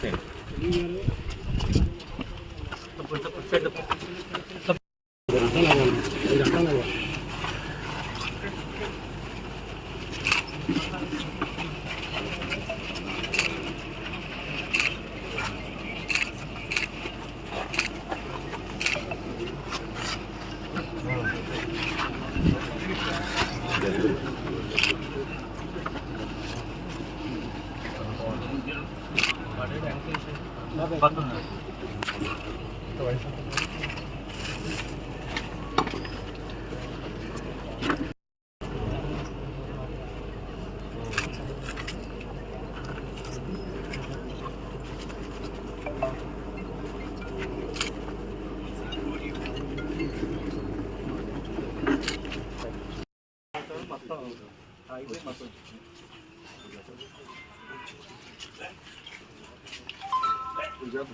same. Thank you. 아, 맞다. 아, 이거에 맞다. Obrigado.